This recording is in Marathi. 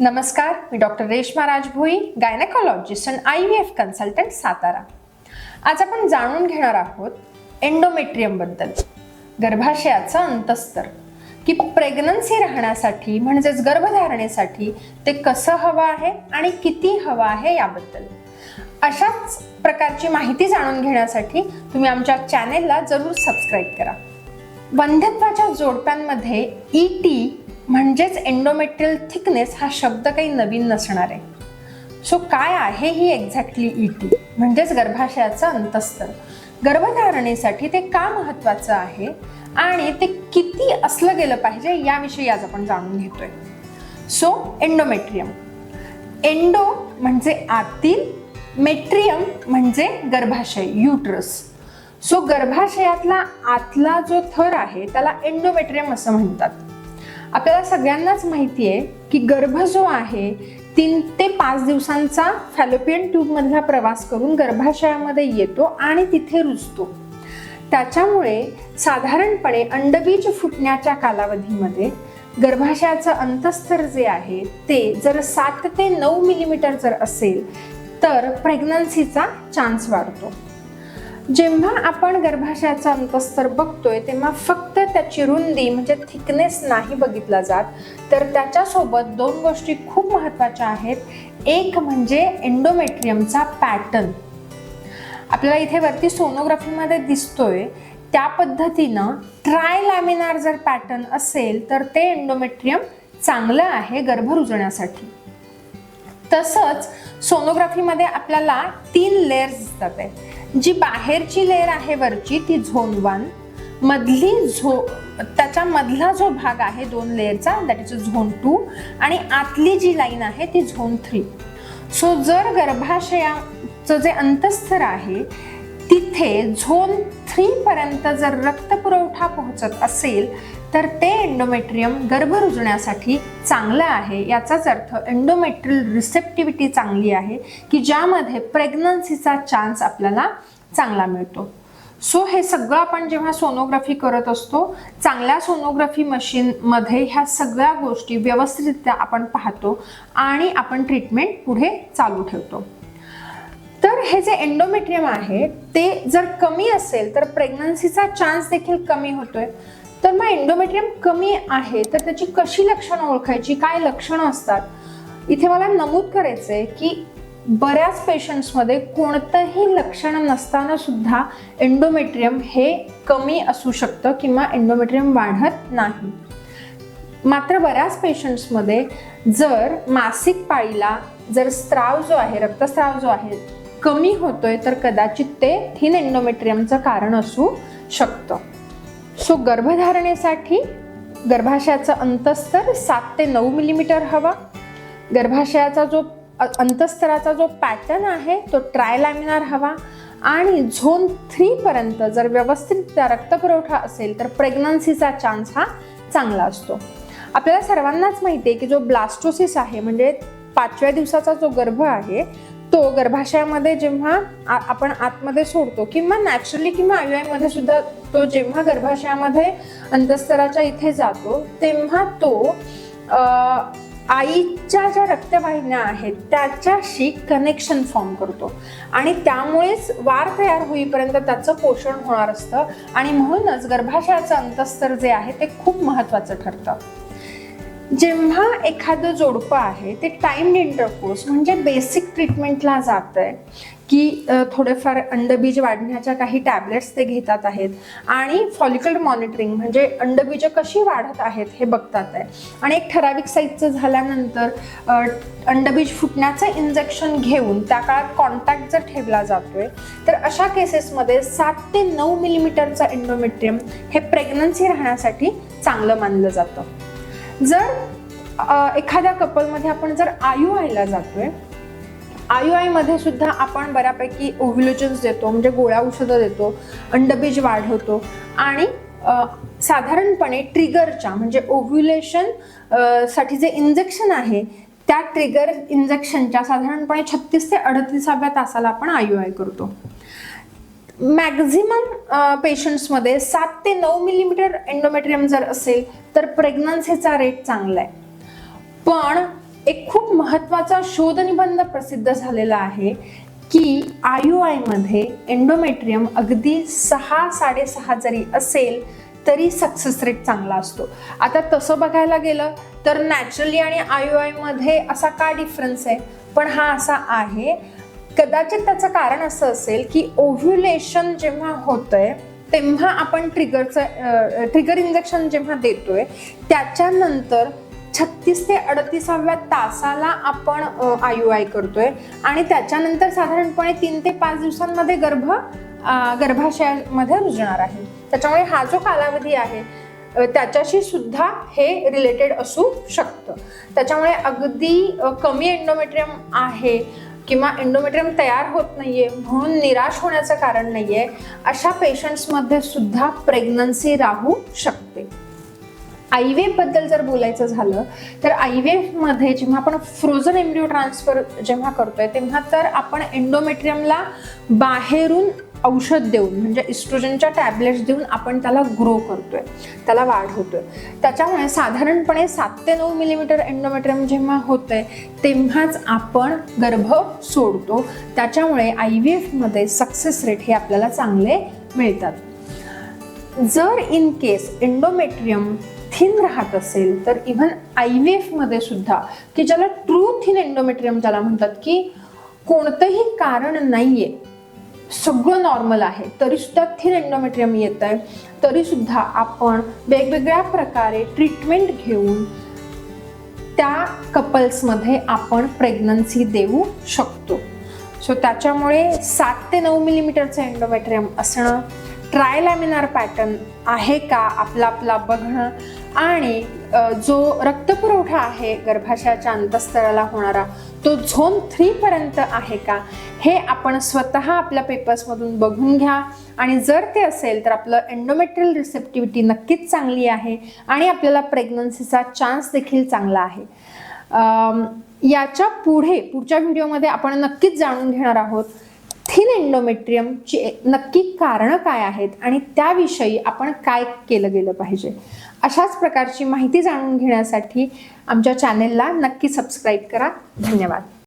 नमस्कार मी doctor Reshma Rajbhoi gynaecologist and I V F consultant Satara. आज आपण जाणून घेणार आहोत एंडोमेट्रियमबद्दल गर्भाशयाचं अंतस्तर. की प्रेग्नन्सी राहण्यासाठी म्हणजेच गर्भधारणेसाठी ते कसं हवं आहे आणि किती हवं आहे याबद्दल. अशाच प्रकारची माहिती जाणून घेण्यासाठी तुम्ही आमच्या चॅनेलला जरूर सबस्क्राईब करा. वंध्यत्वाच्या जोडप्यांमध्ये ई टी म्हणजेच एंडोमेट्रियल थिकनेस हा शब्द काही नवीन नसणार आहे. सो काय आहे ही एक्झॅक्टली ई टी म्हणजेच गर्भाशयाचं अंतस्तर. गर्भधारणेसाठी ते का महत्वाचं आहे आणि ते किती असलं गेलं पाहिजे याविषयी आज आपण जाणून घेतोय. सो एंडोमेट्रियम एंडो म्हणजे आतील मेट्रियम म्हणजे गर्भाशय युट्रस सो गर्भाशयातला आतला जो थर आहे त्याला एंडोमेट्रियम असं म्हणतात. आपल्याला सगळ्यांनाच माहिती आहे की गर्भ जो आहे तीन ते पाच दिवसांचा फॅलोपियन ट्यूबमधला प्रवास करून गर्भाशयामध्ये येतो आणि तिथे रुजतो. त्याच्यामुळे साधारणपणे अंडबीज फुटण्याच्या कालावधीमध्ये गर्भाशयाचं अंतस्तर जे आहे ते जर सात ते नऊ मिलीमीटर जर असेल तर प्रेग्नन्सीचा चान्स वाढतो. जेव्हा आपण गर्भाशयाचं अंतस्तर बघतोय तेव्हा फक्त त्याची रुंदी म्हणजे थिकनेस नाही बघितला जात तर त्याच्यासोबत दोन गोष्टी खूप महत्त्वाच्या आहेत. एक म्हणजे एंडोमेट्रियमचा पॅटर्न आपल्याला इथे वरती सोनोग्राफीमध्ये दिसतोय त्या पद्धतीनं ट्राय लॅमिनार जर पॅटर्न असेल तर ते एंडोमेट्रियम चांगलं आहे गर्भ रुजण्यासाठी तसंच सोनोग्राफीमध्ये आपल्याला तीन लेअर्स दिसतात आहे जी बाहेरची लेअर आहे वरची ती झोन वन मधली झो त्याच्या मधला जो भाग आहे दोन लेअरचा दॅट इज झोन टू आणि आतली जी लाईन आहे ती झोन थ्री सो जर गर्भाशयाचं जे अंतस्तर आहे तिथे झोन थ्री पर्यंत जर रक्तपुरवठा पोहोचत असेल तर ते एंडोमेट्रियम गर्भ रुजण्यासाठी चांगलं आहे. याचाच अर्थ एंडोमेट्रियल रिसेप्टिव्हिटी चांगली आहे की ज्यामध्ये प्रेग्नन्सीचा चान्स आपल्याला चांगला मिळतो. सो हे सगळं आपण जेव्हा सोनोग्राफी करत असतो चांगल्या सोनोग्राफी मशीनमध्ये ह्या सगळ्या गोष्टी व्यवस्थितरित्या आपण पाहतो आणि आपण ट्रीटमेंट पुढे चालू ठेवतो. तर हे जे एंडोमेट्रियम आहे ते जर कमी असेल तर प्रेग्नन्सीचा चान्स देखील कमी होतोय. तर मग एंडोमेट्रियम कमी आहे तर त्याची कशी लक्षणं ओळखायची काय लक्षणं असतात? इथे मला नमूद करायचं आहे की बऱ्याच पेशंट्समध्ये कोणतंही लक्षण नसताना सुद्धा एंडोमेट्रियम हे कमी असू शकतं किंवा एंडोमेट्रियम वाढत नाही. मात्र बऱ्याच पेशंट्समध्ये जर मासिक पाळीला जर स्त्राव जो आहे रक्तस्राव जो आहे कमी होतोय तर कदाचित ते थिन एंडोमेट्रियमचं कारण असू शकतं. सो गर्भधारणेसाठी गर्भाशयाचं अंतस्तर सात ते नऊ मिलीमीटर हवा. गर्भाशयाचा जो अंतस्तराचा जो पॅटर्न आहे तो ट्रायलॅमिनार हवा आणि झोन थ्रीपर्यंत जर व्यवस्थित रक्तपुरवठा असेल तर प्रेग्नन्सीचा चान्स हा चांगला असतो. आपल्याला सर्वांनाच माहिती आहे की जो ब्लास्टोसिस आहे म्हणजे पाचव्या दिवसाचा जो गर्भ आहे तो गर्भाशयामध्ये जेव्हा आ- आपण आतमध्ये सोडतो किंवा नॅचरली किंवा आयुआयमध्ये सुद्धा तो जेव्हा गर्भाशयामध्ये अंतस्तराच्या इथे जातो तेव्हा तो आईच्या ज्या रक्तवाहिन्या आहेत त्याच्याशी कनेक्शन फॉर्म करतो. आणि त्यामुळेच वार तयार होईपर्यंत त्याचं पोषण होणार असतं. आणि म्हणूनच गर्भाशयाचं अंतस्तर जे आहे ते खूप महत्त्वाचं ठरतं. जेव्हा एखादं जोडपं आहे ते टाईम इंटरकोर्स म्हणजे बेसिक ट्रीटमेंटला जात आहे की थोडेफार अंडबीज वाढण्याच्या काही टॅबलेट्स ते घेतात आहेत. आणि फॉलिकल मॉनिटरिंग म्हणजे अंडबीज कशी वाढत आहेत हे बघतात आहे. आणि एक ठराविक साईजचं झाल्यानंतर अंडबीज फुटण्याचं इंजेक्शन घेऊन त्या काळात कॉन्टॅक्ट जर ठेवला जातोय तर अशा केसेसमध्ये सात ते नऊ मिलीमीटरचा एंडोमेट्रियम हे प्रेग्नन्सी राहण्यासाठी चांगलं मानलं जातं. जर एखाद्या कपलमध्ये आपण जर आयु आयला जातोय आयु आयमध्ये सुद्धा आपण बऱ्यापैकी ओव्ह्युलेशन्स देतो म्हणजे गोळ्या औषधं देतो अंडबीज वाढवतो आणि साधारणपणे ट्रिगरच्या म्हणजे ओव्ह्युलेशनसाठी जे इंजेक्शन आहे त्या ट्रिगर इंजेक्शनच्या साधारणपणे छत्तीस ते अडतीसाव्या तासाला आपण आयु आय करतो. मॅक्झिमम पेशंट्समध्ये सात ते नऊ मिलीमीटर एंडोमेट्रियम जर असेल तर प्रेग्नन्सीचा रेट चांगला आहे. पण एक खूप महत्त्वाचा शोधनिबंध प्रसिद्ध झालेला आहे की आयु मध्ये एंडोमेट्रियम अगदी सहा साडेसहा जरी असेल तरी सक्सेस रेट चांगला असतो. आता तसं बघायला गेलं तर नॅचरली आणि आयु मध्ये असा का डिफरन्स आहे? पण हा असा आहे. कदाचित त्याचं कारण असं असेल की ओव्ह्युलेशन जेव्हा होतंय तेव्हा आपण ट्रिगरचं ट्रिगर इंजेक्शन जेव्हा देतोय त्याच्यानंतर छत्तीस ते अडतीसाव्या तासाला आपण आयु आय करतोय. आणि त्याच्यानंतर साधारणपणे तीन ते पाच दिवसांमध्ये गर्भ गर्भाशयामध्ये रुजणार आहे. त्याच्यामुळे हा जो कालावधी आहे त्याच्याशी सुद्धा हे रिलेटेड असू शकतं. त्याच्यामुळे अगदी कमी एंडोमेट्रियम आहे किंवा एंडोमेट्रियम तयार होत नाहीये म्हणून निराश होण्याचं कारण नाहीये अशा पेशंट्समध्ये सुद्धा प्रेग्नन्सी राहू शकते. आय व्ही बद्दल जर बोलायचं झालं तर आय व्ही जेव्हा आपण फ्रोझन एम्ब्रिओ ट्रान्सफर जेव्हा करतोय तेव्हा तर आपण एंडोमेट्रियमला बाहेरून औषध देऊन म्हणजे इस्ट्रोजनच्या टॅबलेट्स देऊन आपण त्याला ग्रो करतोय त्याला वाढवतोय त्याच्यामुळे साधारणपणे सात ते नऊ मिलीमीटर एंडोमेट्रियम जेव्हा होतंय तेव्हाच आपण गर्भ सोडतो. त्याच्यामुळे आय व्ही एफमध्ये सक्सेस रेट हे आपल्याला चांगले मिळतात. जर इन केस एंडोमेट्रियम थिन राहत असेल तर इव्हन आय व्ही एफमध्ये सुद्धा की ज्याला ट्रू थिन एंडोमेट्रियम ज्याला म्हणतात की कोणतंही कारण नाहीये सगळं नॉर्मल आहे तरी सुद्धा थिन एंडोमेट्रियम येत आहे तरी सुद्धा आपण वेगवेगळ्या प्रकारे ट्रीटमेंट घेऊन त्या कपल्समध्ये आपण प्रेग्नन्सी देऊ शकतो. सो त्याच्यामुळे सात ते नऊ मिलीमीटरचं एंडोमेट्रियम असणं ट्रायलॅमिनार पॅटर्न आहे का आपला आपला बघणं. आणि जो रक्तपुरवठा आहे गर्भाशयाच्या अंतस्तराला होणारा तो झोन थ्री पर्यंत आहे का? हे आपण स्वतः आपल्या पेपर्समधून बघून घ्या. आणि जर ते असेल तर आपलं एंडोमेट्रियल रिसेप्टिव्हिटी नक्कीच चांगली आहे आणि आपल्याला प्रेग्नन्सीचा चान्स देखील चांगला आहे. याच्यापुढे पुढच्या व्हिडिओमध्ये आपण नक्कीच जाणून घेणार आहोत. थिन एंडोमेट्रियमची नक्की कारणं काय आहेत आणि त्याविषयी आपण काय केलं गेलं पाहिजे? अशाच प्रकारची माहिती जाणून घेण्यासाठी आमच्या चॅनेलला नक्की सबस्क्राईब करा. धन्यवाद.